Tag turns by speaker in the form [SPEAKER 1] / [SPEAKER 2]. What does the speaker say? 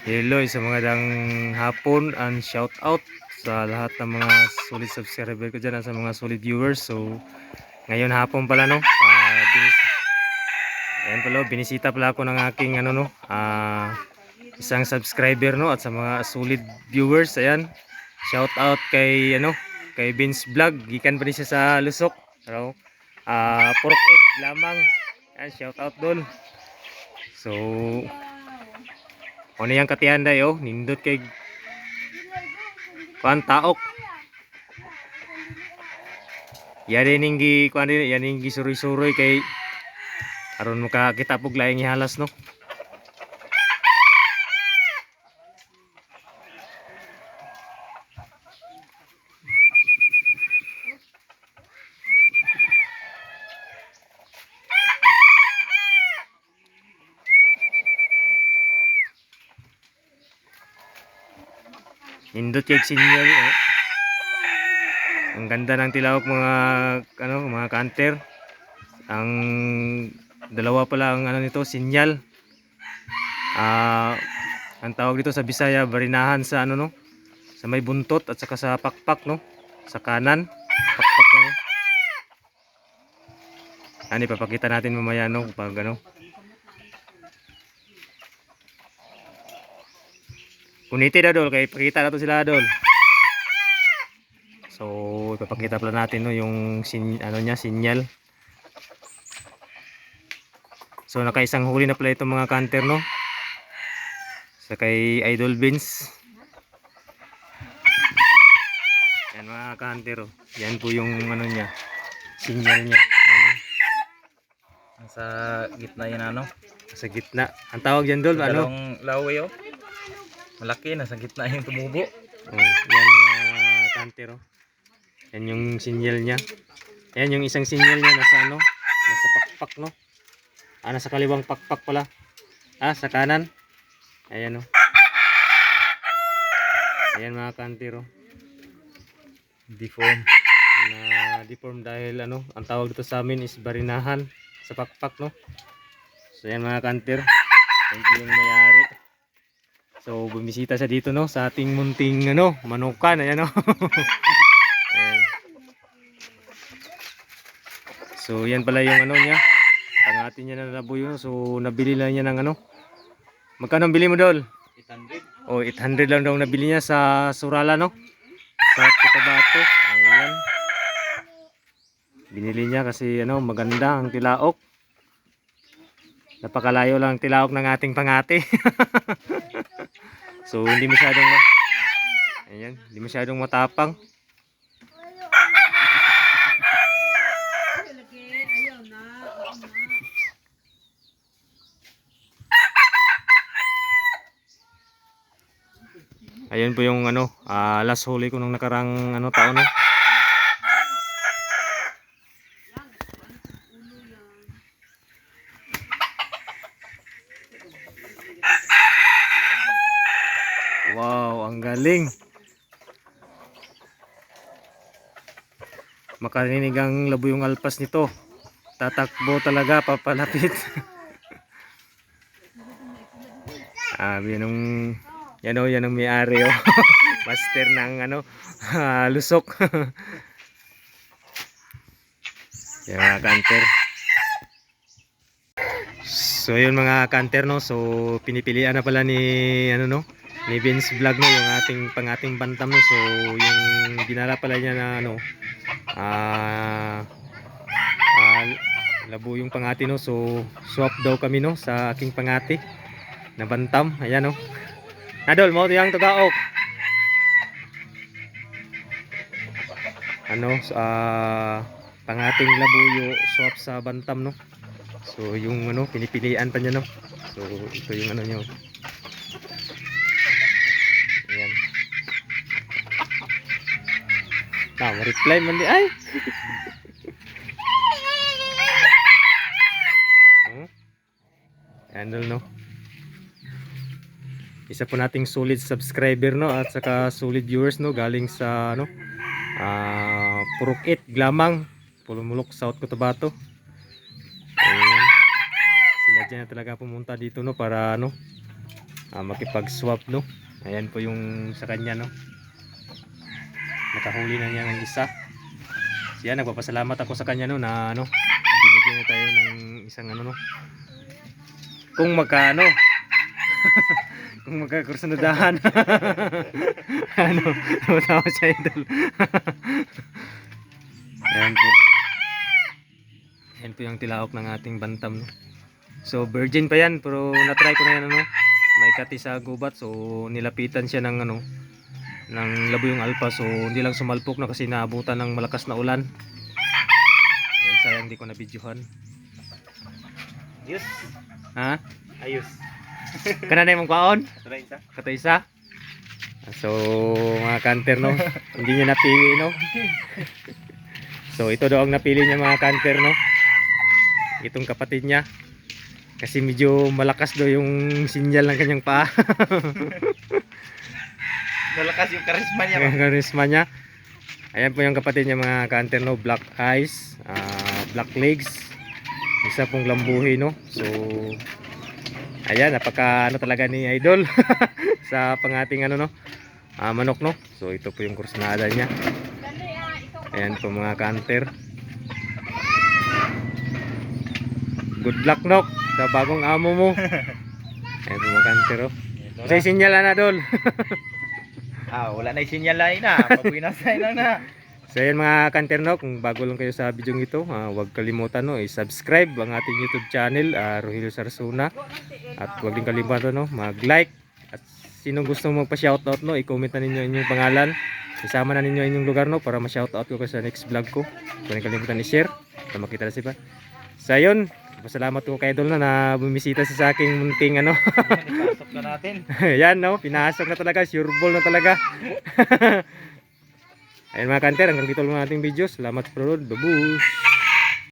[SPEAKER 1] Hello sa mga dang hapon and shout out sa lahat ng mga solid subscriber ko dyan at sa mga solid viewers. So, ngayon hapon pala no. ah binis Ayan pala, binisita pala ako ng aking ano no, ah isang subscriber no at sa mga solid viewers. Ayan. Shout out kay ano, kay Vince Vlog. Gikan pa rin siya sa Lusok. Ano? Ah, pork lamang. Ayan, shout out doon. So, ano yung katianda yo? Nindot kay kuan taok. Yan ning gi kuan din yan ning gisuroy-suroy kay aron makakita pug laing ihalas no. Nindot kay sinyal oh. Ang ganda ng tilawak mga ano mga kanter. Ang dalawa pala ang ano nito sinyal. Ah ang tawag dito sa Bisaya barinahan sa ano no sa may buntot at saka sa pakpak no sa kanan pakpak na no. Ano ipapakita natin mamaya no pag ano Kuniti na dol kay pakita na to sila dol. So ipapakita pala natin no yung sin ano niya sinyal. So nakaisang huli na pala itong mga canter no. Sa kay Idol Beans. Yan mga canter oh. Yan po yung ano niya. Sinyal niya. Ano?
[SPEAKER 2] Sa gitna yan ano?
[SPEAKER 1] Sa gitna. Ang tawag yan dol ano?
[SPEAKER 2] Dalawang laway oh. Malaki na sa gitna yung tumubo.
[SPEAKER 1] Oh, yan mga kantero. Yan yung sinyal niya. Ayan yung isang sinyal niya nasa ano? Nasa pakpak no? Ah, nasa kaliwang pakpak pala. Ah, sa kanan. Ayan oh. Ayan mga kantero.
[SPEAKER 2] Deform.
[SPEAKER 1] Na deform dahil ano, ang tawag dito sa amin is barinahan sa pakpak no. So ayan mga kanter. Thank you yung mayari. So bumisita siya dito no sa ating munting ano, manukan ayan no. ayan. So yan pala yung ano niya. Tangati niya na laboy yun. So nabili lang niya ng ano. Magkano bili mo dol?
[SPEAKER 2] 800.
[SPEAKER 1] O 800 lang daw nabili niya sa Surala no. Sa Cotabato. Ayan. Binili niya kasi ano maganda ang tilaok. Napakalayo lang ang tilaok ng ating pangati. so hindi masyadong ma- Ayan, hindi masyadong matapang. Ayun po yung ano, ah, last huli ko nung nakarang ano taon no. Wow, ang galing. Makarinig ang labo yung alpas nito. Tatakbo talaga papalapit. ah, yan ang yan o, yan ang may-ari o. Master ng ano, ah, lusok. yan mga kanter. So yun mga kanter no, so pinipilian na pala ni ano no, ni Vince Vlog no, yung ating pang ating bantam. So yung dinala pala niya na ano, ah, ah, labo yung pangati no. So swap daw kami no sa aking pangati na bantam. Ayan no. Nadol mo yang tugaok. Ano sa pangating labuyo swap sa bantam no. So yung ano pinipilian pa niya no. So ito yung ano niya. Ayan. Na, reply man di ay. Hmm? Ano no? isa po nating solid subscriber no at saka solid viewers no galing sa ano ah Purukit Glamang Pulumulok South Cotabato Ayan. sinadya na talaga pumunta dito no para ano ah, makipag-swap no. Ayan po yung sa kanya no. Nakahuli na niya ng isa. Siya nagpapasalamat ako sa kanya no na ano binigyan niya tayo ng isang ano no. Kung magkano kung magkakursunadahan ano tumatawa siya idol ayan po ayan po yung tilaok ng ating bantam no? so virgin pa yan pero natry ko na yan ano may kati sa gubat so nilapitan siya ng ano ng labo yung alpa so hindi lang sumalpok na kasi naabutan ng malakas na ulan ayan sayang di ko na videohan
[SPEAKER 2] Ayos.
[SPEAKER 1] ha
[SPEAKER 2] Ayos.
[SPEAKER 1] kana na yung kwaon
[SPEAKER 2] Try isa.
[SPEAKER 1] Isa. So, mga kanter, no? Hindi niya napili, no? So, ito daw ang napili niya, mga kanter, no? Itong kapatid niya. Kasi medyo malakas daw yung sinyal ng kanyang paa.
[SPEAKER 2] Malakas yung karisma niya.
[SPEAKER 1] Yung karisma niya. Ayan po yung kapatid niya, mga kanter, no? Black eyes, ah, black legs. Isa pong lambuhi, no? So, ayan, napaka ano talaga ni Idol sa pangating ano, no? Ah, manok, no? So, ito po yung kursnada niya. Ayan po mga kanter. Good luck, Nok, sa bagong amo mo. Ayan po mga kanter, oh. Kasi sinyala na, Dol.
[SPEAKER 2] Ah, wala na yung sinyal lain na. Pabuinasay lang na.
[SPEAKER 1] So ayan mga kanter no, kung bago lang kayo sa video ito, ah, huwag kalimutan no, i-subscribe ang ating YouTube channel, uh, Rogelio Sarsuna. At huwag din kalimutan no, mag-like. At sinong gusto magpa-shoutout no, i-comment na ninyo inyong pangalan. Isama na ninyo inyong lugar no, para ma-shoutout ko sa next vlog ko. Huwag din kalimutan i-share, para makita na siya. Sa yun, pasalamat ko kay Idol na na bumisita siya sa aking munting ano.
[SPEAKER 2] Ipasok na natin.
[SPEAKER 1] Yan no, pinasok na talaga, sure ball na talaga. Ayan mga kanter, hanggang dito lang ang ating video. Salamat sa panonood. Babush!